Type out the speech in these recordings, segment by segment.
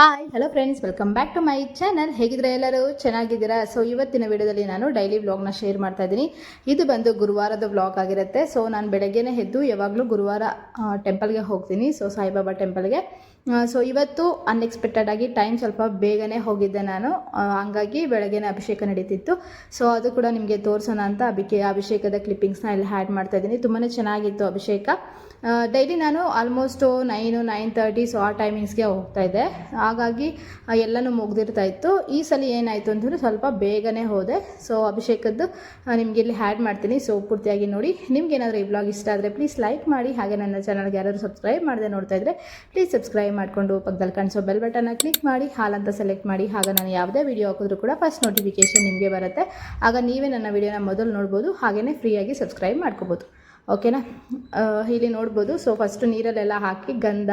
Hi hello friends welcome back to my channel ಹೇಗಿದ್ರೆ ಎಲ್ಲರೂ? ಚೆನ್ನಾಗಿದ್ದೀರಾ? So ಇವತ್ತಿನ ವಿಡಿಯೋದಲ್ಲಿ ನಾನು ಡೈಲಿ ವ್ಲಾಗ್ನ ಶೇರ್ ಮಾಡ್ತಾ ಇದ್ದೀನಿ. ಇದು ಬಂದು ಗುರುವಾರದ ವ್ಲಾಗ್ ಆಗಿರುತ್ತೆ. ಸೊ ನಾನು ಬೆಳಗ್ಗೆನೇ ಎದ್ದು ಯಾವಾಗಲೂ ಗುರುವಾರ ಟೆಂಪಲ್ಗೆ ಹೋಗ್ತೀನಿ. ಸೊ ಸಾಯಿಬಾಬಾ ಟೆಂಪಲ್ಗೆ ಸೊ ಇವತ್ತು ಅನ್ಎಕ್ಸ್ಪೆಕ್ಟೆಡ್ ಆಗಿ ಟೈಮ್ ಸ್ವಲ್ಪ ಬೇಗನೆ ಹೋಗಿದ್ದೆ ನಾನು. ಹಂಗಾಗಿ ಬೆಳಗ್ಗೆನೇ ಅಭಿಷೇಕ ನಡೀತಿತ್ತು. ಸೊ ಅದು ಕೂಡ ನಿಮಗೆ ತೋರಿಸೋಣ ಅಂತ ಅಭಿಕೆ ಅಭಿಷೇಕದ ಕ್ಲಿಪ್ಪಿಂಗ್ಸ್ನ ಇಲ್ಲಿ ಹ್ಯಾಡ್ ಮಾಡ್ತಾ ಇದ್ದೀನಿ. ತುಂಬಾ ಚೆನ್ನಾಗಿತ್ತು ಅಭಿಷೇಕ. ಡೈಲಿ ನಾನು almost nine nine thirty so ಆ ಟೈಮಿಂಗ್ಸ್ಗೆ ಹೋಗ್ತಾ ಇದ್ದೆ. ಹಾಗಾಗಿ ಎಲ್ಲನೂ ಮುಗ್ದಿರ್ತಾ ಇತ್ತು. ಈ ಸಲ ಏನಾಯಿತು ಅಂತಂದರೆ ಸ್ವಲ್ಪ ಬೇಗನೆ ಹೋದೆ. ಸೊ ಅಭಿಷೇಕದ್ದು ನಿಮಗೆ ಇಲ್ಲಿ ಹ್ಯಾಡ್ ಮಾಡ್ತೀನಿ. ಸೊ ಪೂರ್ತಿಯಾಗಿ ನೋಡಿ. ನಿಮ್ಗೆ ಏನಾದರೂ ಈ ಬ್ಲಾಗ್ ಇಷ್ಟ ಆದರೆ ಪ್ಲೀಸ್ ಲೈಕ್ ಮಾಡಿ. ಹಾಗೆ ನನ್ನ ಚಾನಲ್ಗೆ ಯಾರಾದರೂ ಸಬ್ಸ್ಕ್ರೈಬ್ ಮಾಡದೆ ನೋಡ್ತಾ ಇದ್ದರೆ ಪ್ಲೀಸ್ ಸಬ್ಸ್ಕ್ರೈಬ್ ಮಾಡಿಕೊಂಡು ಪಕ್ಕದಲ್ಲಿ ಕಾಣಿಸೋ ಬೆಲ್ ಬಟನ್ನ ಕ್ಲಿಕ್ ಮಾಡಿ ಹಾಲಂತ ಸೆಲೆಕ್ಟ್ ಮಾಡಿ. ಆಗ ನಾನು ಯಾವುದೇ ವಿಡಿಯೋ ಹಾಕಿದ್ರೂ ಕೂಡ ಫಸ್ಟ್ ನೋಟಿಫಿಕೇಷನ್ ನಿಮಗೆ ಬರುತ್ತೆ. ಆಗ ನೀವೇ ನನ್ನ ವಿಡಿಯೋನ ಮೊದಲು ನೋಡ್ಬೋದು. ಹಾಗೆಯೇ ಫ್ರೀಯಾಗಿ ಸಬ್ಸ್ಕ್ರೈಬ್ ಮಾಡ್ಕೋಬೋದು. ಓಕೆನಾ ಇಲ್ಲಿ ನೋಡ್ಬೋದು. ಸೊ ಫಸ್ಟು ನೀರಲ್ಲೆಲ್ಲ ಹಾಕಿ ಗಂಧ,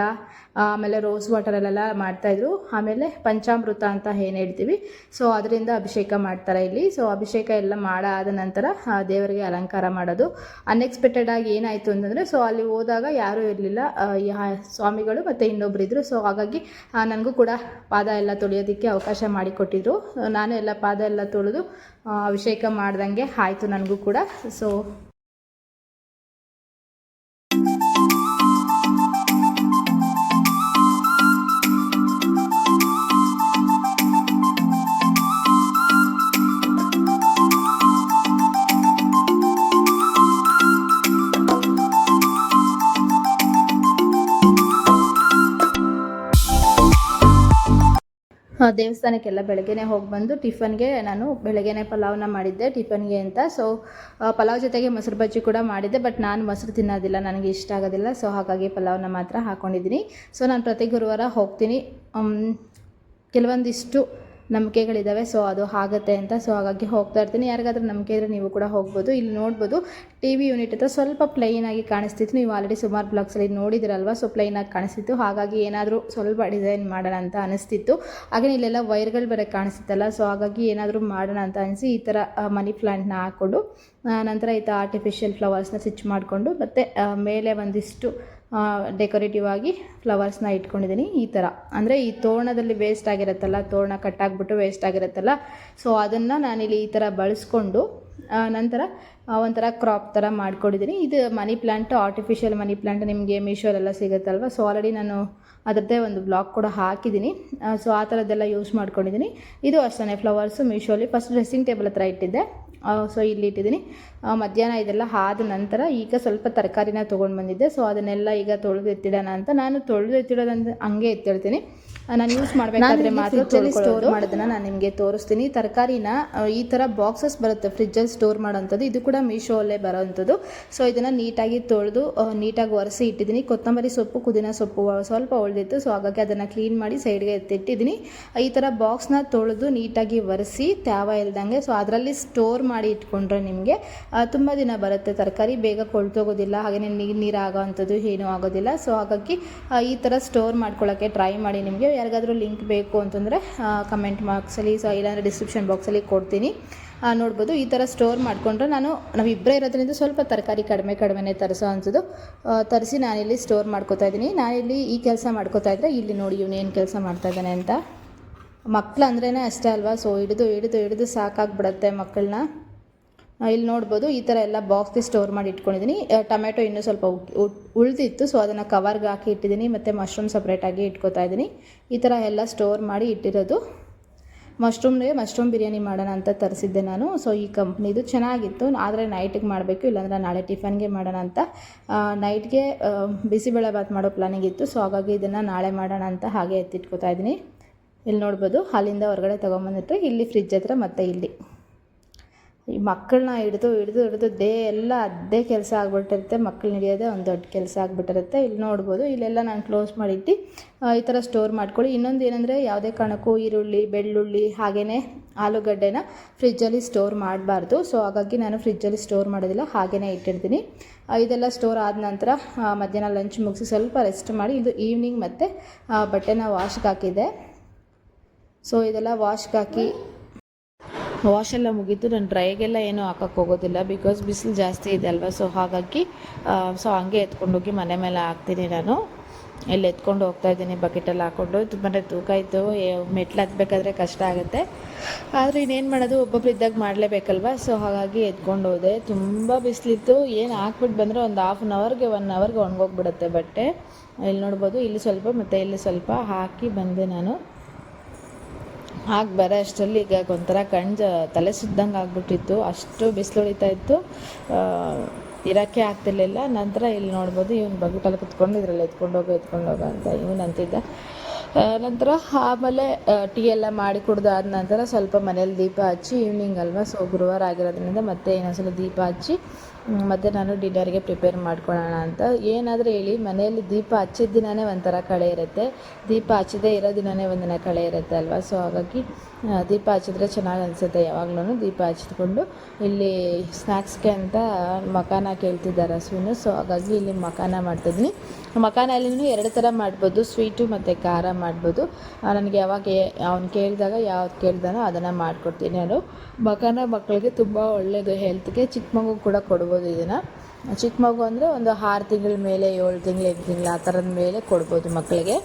ಆಮೇಲೆ ರೋಸ್ ವಾಟರಲ್ಲೆಲ್ಲ ಮಾಡ್ತಾಯಿದ್ರು. ಆಮೇಲೆ ಪಂಚಾಮೃತ ಅಂತ ಏನು ಹೇಳ್ತೀವಿ? ಸೊ ಅದರಿಂದ ಅಭಿಷೇಕ ಮಾಡ್ತಾರೆ ಇಲ್ಲಿ. ಸೊ ಅಭಿಷೇಕ ಎಲ್ಲ ಮಾಡಾದ ನಂತರ ದೇವರಿಗೆ ಅಲಂಕಾರ ಮಾಡೋದು. ಅನ್ಎಕ್ಸ್ಪೆಕ್ಟೆಡ್ ಆಗಿ ಏನಾಯಿತು ಅಂತಂದರೆ ಸೊ ಅಲ್ಲಿ ಹೋದಾಗ ಯಾರೂ ಇರಲಿಲ್ಲ. ಸ್ವಾಮಿಗಳು ಮತ್ತು ಇನ್ನೊಬ್ರು ಇದ್ದರು ಸೊ ಹಾಗಾಗಿ ನನಗೂ ಕೂಡ ಪಾದ ಎಲ್ಲ ತೊಳೆಯೋದಕ್ಕೆ ಅವಕಾಶ ಮಾಡಿಕೊಟ್ಟಿದ್ರು. ನಾನು ಎಲ್ಲ ಪಾದ ಎಲ್ಲ ತೊಳೆದು ಅಭಿಷೇಕ ಮಾಡ್ದಂಗೆ ಆಯಿತು ನನಗೂ ಕೂಡ. ಸೊ ದೇವಸ್ಥಾನಕ್ಕೆಲ್ಲ ಬೆಳಗ್ಗೆನೇ ಹೋಗಿ ಬಂದು ಟಿಫನ್ಗೆ ನಾನು ಬೆಳಗ್ಗೆನೇ ಪಲಾವ್ನ ಮಾಡಿದ್ದೆ, ಟಿಫನ್ಗೆ ಅಂತ. ಸೊ ಪಲಾವ್ ಜೊತೆಗೆ ಮೊಸರು ಬಜ್ಜಿ ಕೂಡ ಮಾಡಿದ್ದೆ ಬಟ್ ನಾನು ಮೊಸರು ತಿನ್ನೋದಿಲ್ಲ, ನನಗೆ ಇಷ್ಟ ಆಗೋದಿಲ್ಲ. ಸೊ ಹಾಗಾಗಿ ಪಲಾವ್ನ ಮಾತ್ರ ಹಾಕ್ಕೊಂಡಿದ್ದೀನಿ ಸೊ ನಾನು ಪ್ರತಿ ಗುರುವಾರ ಹೋಗ್ತೀನಿ. ಕೆಲವೊಂದಿಷ್ಟು ನಂಬಿಕೆಗಳಿದ್ದಾವೆ ಸೊ ಅದು ಆಗುತ್ತೆ ಅಂತ. ಸೊ ಹಾಗಾಗಿ ಹೋಗ್ತಾ ಇರ್ತೀನಿ. ಯಾರಿಗಾದ್ರೂ ನಂಬಿಕೆ ಇದ್ದರೆ ನೀವು ಕೂಡ ಹೋಗ್ಬೋದು. ಇಲ್ಲಿ ನೋಡ್ಬೋದು, ಟಿ ವಿ ಯೂನಿಟ್ ಹತ್ರ ಸ್ವಲ್ಪ ಪ್ಲೈನಾಗಿ ಕಾಣಿಸ್ತಿತ್ತು. ನೀವು ಆಲ್ರೆಡಿ ಸುಮಾರು ಬ್ಲಾಗ್ಸಲ್ಲಿ ನೋಡಿದಿರಲ್ವ? ಸೊ ಪ್ಲೈನಾಗಿ ಕಾಣಿಸ್ತಿತ್ತು. ಹಾಗಾಗಿ ಏನಾದರೂ ಸ್ವಲ್ಪ ಡಿಸೈನ್ ಮಾಡೋಣ ಅಂತ ಅನಿಸ್ತಿತ್ತು. ಹಾಗೆ ಇಲ್ಲೆಲ್ಲ ವೈರ್ಗಳು ಬೇರೆ ಕಾಣಿಸ್ತಿತ್ತಲ್ಲ, ಸೊ ಹಾಗಾಗಿ ಏನಾದರೂ ಮಾಡೋಣ ಅಂತ ಅನಿಸಿ ಈ ಥರ ಮನಿ ಪ್ಲ್ಯಾಂಟ್ನ ಹಾಕ್ಕೊಂಡು ನಂತರ ಈ ಥರ ಆರ್ಟಿಫಿಷಿಯಲ್ ಫ್ಲವರ್ಸ್ನ ಸ್ಟಿಚ್ ಮಾಡಿಕೊಂಡು ಮತ್ತು ಮೇಲೆ ಒಂದಿಷ್ಟು ಡೆಕೋರೇಟಿವ್ ಆಗಿ ಫ್ಲವರ್ಸ್ನ ಇಟ್ಕೊಂಡಿದ್ದೀನಿ ಈ ಥರ ಅಂದರೆ ಈ ತೋರಣದಲ್ಲಿ ವೇಸ್ಟ್ ಆಗಿರುತ್ತಲ್ಲ, ತೋರಣ ಕಟ್ಟಾಗ್ಬಿಟ್ಟು ವೇಸ್ಟ್ ಆಗಿರುತ್ತಲ್ಲ ಸೊ ಅದನ್ನು ನಾನಿಲ್ಲಿ ಈ ಥರ ಬಳಸ್ಕೊಂಡು ನಂತರ ಒಂಥರ ಕ್ರಾಪ್ ಥರ ಮಾಡ್ಕೊಂಡಿದ್ದೀನಿ ಇದು money plant artificial money plant ನಿಮಗೆ ಮೀಶೋಲೆಲ್ಲ ಸಿಗುತ್ತಲ್ವ? ಸೊ ಆಲ್ರೆಡಿ ನಾನು ಅದರದ್ದೇ ಒಂದು ಬ್ಲಾಗ್ ಕೂಡ ಹಾಕಿದ್ದೀನಿ ಸೊ ಆ ಥರದ್ದೆಲ್ಲ ಯೂಸ್ ಮಾಡ್ಕೊಂಡಿದ್ದೀನಿ ಇದು ಅಷ್ಟೇ ಫ್ಲವರ್ಸು ಮೀಶೋಲಿ ಫಸ್ಟ್ ಡ್ರೆಸ್ಸಿಂಗ್ ಟೇಬಲ್ ಹತ್ರ ಇಟ್ಟಿದ್ದೆ. ಸೊ ಇಲ್ಲಿ ಇಟ್ಟಿದ್ದೀನಿ. ಮಧ್ಯಾಹ್ನ ಇದೆಲ್ಲ ಆದ ನಂತರ ಈಗ ಸ್ವಲ್ಪ ತರಕಾರಿನ ತೊಗೊಂಡು ಬಂದಿದ್ದೆ. ಸೊ ಅದನ್ನೆಲ್ಲ ಈಗ ತೊಳೆದು ಎತ್ತಿಡೋಣ ಅಂತ ನಾನು ತೊಳೆದು ಎತ್ತಿಡೋದಂದ್ರೆ ಹಂಗೆ ಎತ್ತಿಡ್ತೀನಿ. ನಾನು ಯೂಸ್ ಮಾಡಬೇಕಾದ್ರೆ ಮಾತ್ರ ಸ್ಟೋರ್ ಮಾಡೋದನ್ನ ನಾನು ನಿಮಗೆ ತೋರಿಸ್ತೀನಿ. ತರಕಾರಿನ ಈ ಥರ ಬಾಕ್ಸಸ್ ಬರುತ್ತೆ ಫ್ರಿಜ್ಜಲ್ಲಿ ಸ್ಟೋರ್ ಮಾಡೋಂಥದ್ದು. ಇದು ಕೂಡ ಮೀಶೋಲ್ಲೇ ಬರೋವಂಥದ್ದು ಸೊ ಇದನ್ನು ನೀಟಾಗಿ ತೊಳೆದು ನೀಟಾಗಿ ಒರೆಸಿ ಇಟ್ಟಿದ್ದೀನಿ. ಕೊತ್ತಂಬರಿ ಸೊಪ್ಪು ಪುದೀನ ಸೊಪ್ಪು ಸ್ವಲ್ಪ ಉಳಿದಿತ್ತು. ಸೊ ಹಾಗಾಗಿ ಅದನ್ನು ಕ್ಲೀನ್ ಮಾಡಿ ಸೈಡ್ಗೆ ಎತ್ತಿಟ್ಟಿದ್ದೀನಿ. ಈ ಥರ ಬಾಕ್ಸ್ನ ತೊಳೆದು ನೀಟಾಗಿ ಒರೆಸಿ ತ್ಯಾವ ಇಲ್ದಂಗೆ ಸೊ ಅದರಲ್ಲಿ ಸ್ಟೋರ್ ಮಾಡಿ ಇಟ್ಕೊಂಡ್ರೆ ನಿಮಗೆ ತುಂಬ ದಿನ ಬರುತ್ತೆ. ತರಕಾರಿ ಬೇಗ ಕೊಳ್ತೋಗೋದಿಲ್ಲ. ಹಾಗೆಯೇ ನೀರು ನೀರು ಆಗೋವಂಥದ್ದು ಏನೂ ಆಗೋದಿಲ್ಲ. ಸೊ ಹಾಗಾಗಿ ಈ ಥರ ಸ್ಟೋರ್ ಮಾಡ್ಕೊಳ್ಳೋಕ್ಕೆ ಟ್ರೈ ಮಾಡಿ ನಿಮಗೆ. ಯಾರಿಗಾದ್ರೂ ಲಿಂಕ್ ಬೇಕು ಅಂತಂದರೆ ಕಮೆಂಟ್ ಬಾಕ್ಸಲ್ಲಿ ಸೊ ಇಲ್ಲಾಂದರೆ ಡಿಸ್ಕ್ರಿಪ್ಷನ್ ಬಾಕ್ಸಲ್ಲಿ ಕೊಡ್ತೀನಿ. ನೋಡ್ಬೋದು, ಈ ಥರ ಸ್ಟೋರ್ ಮಾಡಿಕೊಂಡ್ರೆ ನಾನು, ನಾವು ಇಬ್ಬರೇ ಇರೋದ್ರಿಂದ ಸ್ವಲ್ಪ ತರಕಾರಿ ಕಡಿಮೆ ಕಡಿಮೆ ತರಿಸೋ ಅಂಥದ್ದು. ತರಿಸಿ ನಾನಿಲ್ಲಿ ಸ್ಟೋರ್ ಮಾಡ್ಕೋತಾ ಇದ್ದೀನಿ. ನಾನಿಲ್ಲಿ ಈ ಕೆಲಸ ಮಾಡ್ಕೋತಾ ಇದ್ದರೆ ಇಲ್ಲಿ ನೋಡಿ ಇವನೇನು ಕೆಲಸ ಮಾಡ್ತಾ ಇದ್ದಾನೆ ಅಂತ. ಮಕ್ಕಳು ಅಂದ್ರೇ ಅಷ್ಟೇ ಅಲ್ವಾ? ಸೊ ಹಿಡಿದು ಹಿಡಿದು ಹಿಡಿದು ಸಾಕಾಗ್ಬಿಡತ್ತೆ ಮಕ್ಕಳನ್ನ ಇಲ್ಲಿ ನೋಡ್ಬೋದು ಈ ಥರ ಎಲ್ಲ ಬಾಕ್ಸ್ಗೆ ಸ್ಟೋರ್ ಮಾಡಿ ಇಟ್ಕೊಂಡಿದ್ದೀನಿ ಟೊಮೆಟೊ ಇನ್ನೂ ಸ್ವಲ್ಪ ಉಳಿದಿತ್ತು ಸೊ ಅದನ್ನು ಕವರ್ಗೆ ಹಾಕಿ ಇಟ್ಟಿದ್ದೀನಿ ಮತ್ತು ಮಶ್ರೂಮ್ ಸಪ್ರೇಟಾಗಿ ಇಟ್ಕೋತಾ ಇದ್ದೀನಿ ಈ ಥರ ಎಲ್ಲ ಸ್ಟೋರ್ ಮಾಡಿ ಇಟ್ಟಿರೋದು. ಮಶ್ರೂಮ್ಗೆ ಮಶ್ರೂಮ್ ಬಿರಿಯಾನಿ ಮಾಡೋಣ ಅಂತ ತರಿಸಿದ್ದೆ ನಾನು. ಸೊ ಈ ಕಂಪ್ನಿದು ಚೆನ್ನಾಗಿತ್ತು. ಆದರೆ ನೈಟಿಗೆ ಮಾಡಬೇಕು, ಇಲ್ಲಾಂದ್ರೆ ನಾಳೆ ಟಿಫನ್ಗೆ ಮಾಡೋಣ ಅಂತ. ನೈಟ್ಗೆ ಬಿಸಿಬೇಳೆ ಬಾತ್ ಮಾಡೋ ಪ್ಲಾನಿಂಗ್ ಇತ್ತು. ಸೊ ಹಾಗಾಗಿ ಇದನ್ನು ನಾಳೆ ಮಾಡೋಣ ಅಂತ ಹಾಗೆ ಎತ್ತಿಟ್ಕೋತಾ ಇದ್ದೀನಿ ಇಲ್ಲಿ ನೋಡ್ಬೋದು ಅಲ್ಲಿಂದ ಹೊರಗಡೆ ತೊಗೊಂಬಂದಿಟ್ರೆ ಇಲ್ಲಿ ಫ್ರಿಜ್ ಹತ್ರ ಮತ್ತು ಇಲ್ಲಿ. ಈ ಮಕ್ಕಳನ್ನ ಹಿಡಿದು ಹಿಡಿದು ಹಿಡಿದು ದೇ ಎಲ್ಲ ಅದೇ ಕೆಲಸ ಆಗ್ಬಿಟ್ಟಿರುತ್ತೆ. ಮಕ್ಕಳನ್ನ ಹಿಡಿಯೋದೇ ಒಂದು ದೊಡ್ಡ ಕೆಲಸ ಆಗ್ಬಿಟ್ಟಿರುತ್ತೆ. ಇಲ್ಲಿ ನೋಡ್ಬೋದು. ಇಲ್ಲೆಲ್ಲ ನಾನು ಕ್ಲೋಸ್ ಮಾಡಿಟ್ಟು ಈ ಥರ ಸ್ಟೋರ್ ಮಾಡ್ಕೊಳ್ಳಿ. ಇನ್ನೊಂದು ಏನಂದರೆ ಯಾವುದೇ ಕಾರಣಕ್ಕೂ ಈರುಳ್ಳಿ, ಬೆಳ್ಳುಳ್ಳಿ ಹಾಗೆಯೇ ಆಲೂಗಡ್ಡೆನ ಫ್ರಿಜ್ಜಲ್ಲಿ ಸ್ಟೋರ್ ಮಾಡಬಾರ್ದು. ಸೊ ಹಾಗಾಗಿ ನಾನು ಫ್ರಿಜ್ಜಲ್ಲಿ ಸ್ಟೋರ್ ಮಾಡೋದಿಲ್ಲ. ಹಾಗೆಯೇ ಇಟ್ಟಿರ್ತೀನಿ. ಇದೆಲ್ಲ ಸ್ಟೋರ್ ಆದ ನಂತರ ಮಧ್ಯಾಹ್ನ ಲಂಚ್ ಮುಗಿಸಿ ಸ್ವಲ್ಪ ರೆಸ್ಟ್ ಮಾಡಿ, ಇದು ಈವ್ನಿಂಗ್ ಮತ್ತು ಬಟ್ಟೆನ ವಾಶ್ಗೆ ಹಾಕಿದೆ ಸೊ ಇದೆಲ್ಲ ವಾಶ್ಗೆ ಹಾಕಿ ವಾಶ್ ಎಲ್ಲ ಮುಗೀತು. ನಾನು ಡ್ರೈಗೆಲ್ಲ ಏನೂ ಹಾಕಕ್ಕೆ ಹೋಗೋದಿಲ್ಲ. ಬಿಕಾಸ್ ಬಿಸಿಲು ಜಾಸ್ತಿ ಇದೆ ಅಲ್ವಾ? ಸೊ ಹಾಗಾಗಿ ಸೊ ಹಂಗೆ ಎತ್ಕೊಂಡೋಗಿ ಮನೆ ಮೇಲೆ ಹಾಕ್ತೀನಿ ನಾನು. ಇಲ್ಲಿ ಎತ್ಕೊಂಡು ಹೋಗ್ತಾ ಇದ್ದೀನಿ ಬಕೆಟಲ್ಲಿ ಹಾಕ್ಕೊಂಡು. ತುಂಬಾ ತೂಕ ಇತ್ತು. ಮೆಟ್ಲು ಹತ್ಬೇಕಾದ್ರೆ ಕಷ್ಟ ಆಗುತ್ತೆ. ಆದರೆ ಇನ್ನೇನು ಮಾಡೋದು? ಒಬ್ಬೊಬ್ರು ಇದ್ದಾಗ ಮಾಡಲೇಬೇಕಲ್ವ? ಸೊ ಹಾಗಾಗಿ ಎತ್ಕೊಂಡು ಹೋದೆ. ತುಂಬ ಬಿಸಿಲಿತ್ತು. ಏನು ಹಾಕ್ಬಿಟ್ಟು ಬಂದರೆ ಒಂದು ಹಾಫ್ ಆನ್ ಅವರ್ಗೆ ಒನ್ ಅವರ್ಗೆ ಒಣಗೋಗ್ಬಿಡುತ್ತೆ ಬಟ್ಟೆ. ಇಲ್ಲಿ ನೋಡ್ಬೋದು, ಇಲ್ಲಿ ಸ್ವಲ್ಪ ಮತ್ತು ಇಲ್ಲಿ ಸ್ವಲ್ಪ ಹಾಕಿ ಬಂದೆ ನಾನು. ಹಾಕಿ ಬರೋ ಅಷ್ಟರಲ್ಲಿ ಈಗ ಒಂಥರ ಕಣ್ಜ ತಲೆ ಸುದ್ದಂಗೆ ಆಗ್ಬಿಟ್ಟಿತ್ತು. ಅಷ್ಟು ಬಿಸಿಲು ಹೊಡಿತಾ ಇತ್ತು ಇರೋಕ್ಕೆ ಆಗ್ತಿರ್ಲಿಲ್ಲ. ನಂತರ ಇಲ್ಲಿ ನೋಡ್ಬೋದು, ಇವ್ನು ತಲೆ ಕುತ್ಕೊಂಡು ಇದ್ರಲ್ಲಿ ಎತ್ಕೊಂಡು ಹೋಗು ಹೋಗು ಅಂತ ಇವನು ಅಂತಿದ್ದ ನಂತರ ಆಮೇಲೆ ಟೀ ಎಲ್ಲ ಮಾಡಿ ಕುಡ್ದಾದ ನಂತರ ಸ್ವಲ್ಪ ಮನೇಲಿ ದೀಪ ಹಚ್ಚಿ ಈವ್ನಿಂಗ್ ಅಲ್ವಾ? ಸೊ ಗುರುವಾರ ಆಗಿರೋದ್ರಿಂದ ಮತ್ತೆ ಇನ್ನೊಂದ್ಸಲ ದೀಪ ಹಚ್ಚಿ ಮತ್ತೆ ನಾನು ಡಿನ್ನರ್ಗೆ ಪ್ರಿಪೇರ್ ಮಾಡ್ಕೊಳ್ಳೋಣ ಅಂತ. ಏನಾದರೂ ಹೇಳಿ ಮನೆಯಲ್ಲಿ ದೀಪ ಹಚ್ಚಿದ ದಿನವೇ ಒಂಥರ ಕಳೆ ಇರುತ್ತೆ. ದೀಪ ಹಚ್ಚದೇ ಇರೋ ದಿನವೇ ಒಂದಿನ ಕಳೆ ಇರುತ್ತೆ ಅಲ್ವಾ? ಸೊ ಹಾಗಾಗಿ ದೀಪ ಹಚ್ಚಿದ್ರೆ ಚೆನ್ನಾಗಿ ಅನಿಸುತ್ತೆ. ಯಾವಾಗ್ಲೂ ದೀಪ ಹಚ್ಚಿಕೊಂಡು ಇಲ್ಲಿ ಸ್ನ್ಯಾಕ್ಸ್ಗೆ ಅಂತ ಮಖಾನ ಕೇಳ್ತಿದ್ದಾರೆ ಹಸುವಿನ. ಸೊ ಹಾಗಾಗಿ ಇಲ್ಲಿ ಮಕಾನ ಮಾಡ್ತಿದ್ದೀನಿ ಮಖಾನಲ್ಲಿ ಎರಡು ಥರ ಮಾಡ್ಬೋದು. ಸ್ವೀಟು ಮತ್ತು ಖಾರ ಮಾಡ್ಬೋದು. ನನಗೆ ಯಾವಾಗ ಅವ್ನು ಕೇಳಿದಾಗ ಯಾವ್ದು ಕೇಳ್ದಾನೋ ಅದನ್ನು ಮಾಡಿಕೊಡ್ತೀನಿ ನಾನು. ಮಕಾನ ಮಕ್ಕಳಿಗೆ ತುಂಬ ಒಳ್ಳೆಯದು ಹೆಲ್ತ್ಗೆ ಚಿಕ್ಕ ಮಗು ಕೂಡ ಕೊಡ್ಬೋದು ಇದನ್ನು. ಚಿಕ್ಕ ಮಗು ಅಂದರೆ ಒಂದು ಆರು ತಿಂಗಳ ಮೇಲೆ, ಏಳು ತಿಂಗಳು, ಎಂಟು ತಿಂಗಳು ಆ ಥರದ ಮೇಲೆ ಕೊಡ್ಬೋದು ಮಕ್ಕಳಿಗೆ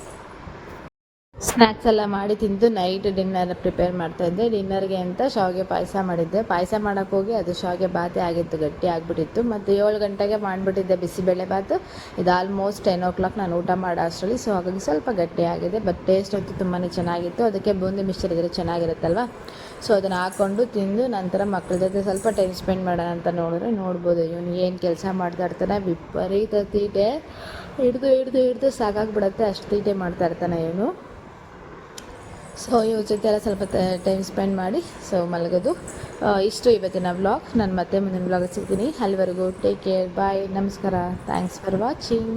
ಸ್ನ್ಯಾಕ್ಸ್ ಎಲ್ಲ ಮಾಡಿ ತಿಂದು ನೈಟ್ ಡಿನ್ನರ್ ಪ್ರಿಪೇರ್ ಮಾಡ್ತಾ ಇದ್ದೆ. ಡಿನ್ನರ್ಗೆ ಅಂತ ಶಾವಿಗೆ ಪಾಯಸ ಮಾಡಿದ್ದೆ. ಪಾಯಸ ಮಾಡೋಕ್ಕೆ ಹೋಗಿ ಅದು ಶಾವಿಗೆ ಬಾತೆ ಆಗಿತ್ತು, ಗಟ್ಟಿ ಆಗಿಬಿಟ್ಟಿತ್ತು. ಮತ್ತು ಏಳು ಗಂಟೆಗೆ ಮಾಡಿಬಿಟ್ಟಿದ್ದೆ ಬಿಸಿಬೇಳೆ ಬಾತು. ಇದು ಆಲ್ಮೋಸ್ಟ್ ಟೆನ್ ಓ ಕ್ಲಾಕ್ ನಾನು ಊಟ ಮಾಡೋ ಅಷ್ಟರಲ್ಲಿ. ಸೊ ಹಾಗಾಗಿ ಸ್ವಲ್ಪ ಗಟ್ಟಿ ಆಗಿದೆ ಬಟ್ ಟೇಸ್ಟ್ ಅಂತೂ ತುಂಬಾ ಚೆನ್ನಾಗಿತ್ತು. ಅದಕ್ಕೆ ಬೂಂದಿ ಮಿಕ್ಸ್ಚರ್ ಇದ್ರೆ ಚೆನ್ನಾಗಿರುತ್ತಲ್ವ? ಸೊ ಅದನ್ನು ಹಾಕ್ಕೊಂಡು ತಿಂದು ನಂತರ ಮಕ್ಕಳ ಜೊತೆ ಸ್ವಲ್ಪ ಟೈಮ್ ಸ್ಪೆಂಡ್ ಮಾಡೋಣ ಅಂತ ನೋಡಿದ್ರೆ ನೋಡ್ಬೋದು. ಇವನು ಏನು ಕೆಲಸ ಮಾಡ್ತಾ ಇರ್ತಾನೆ, ವಿಪರೀತ ತೀಟೆ. ಹಿಡ್ದು ಹಿಡ್ದು ಹಿಡ್ದು ಸಾಕಾಗ್ಬಿಡತ್ತೆ. ಅಷ್ಟು ತೀಟೆ ಮಾಡ್ತಾ ಇರ್ತಾನೆ ಇವನು. ಸೊ ಇವ್ರ ಜೊತೆ ಎಲ್ಲ ಸ್ವಲ್ಪ ಟೈಮ್ ಸ್ಪೆಂಡ್ ಮಾಡಿ ಸೊ ಮಲಗೋದು. ಇಷ್ಟು ಇವತ್ತಿನ ವ್ಲಾಗ್ ನಾನು ಮತ್ತೆ ಮುಂದಿನ ವ್ಲಾಗ್ ಸಿಗ್ತೀನಿ. ಅಲ್ಲಿವರೆಗೂ ಟೇಕ್ ಕೇರ್ ಬಾಯ್ ನಮಸ್ಕಾರ. Thanks for watching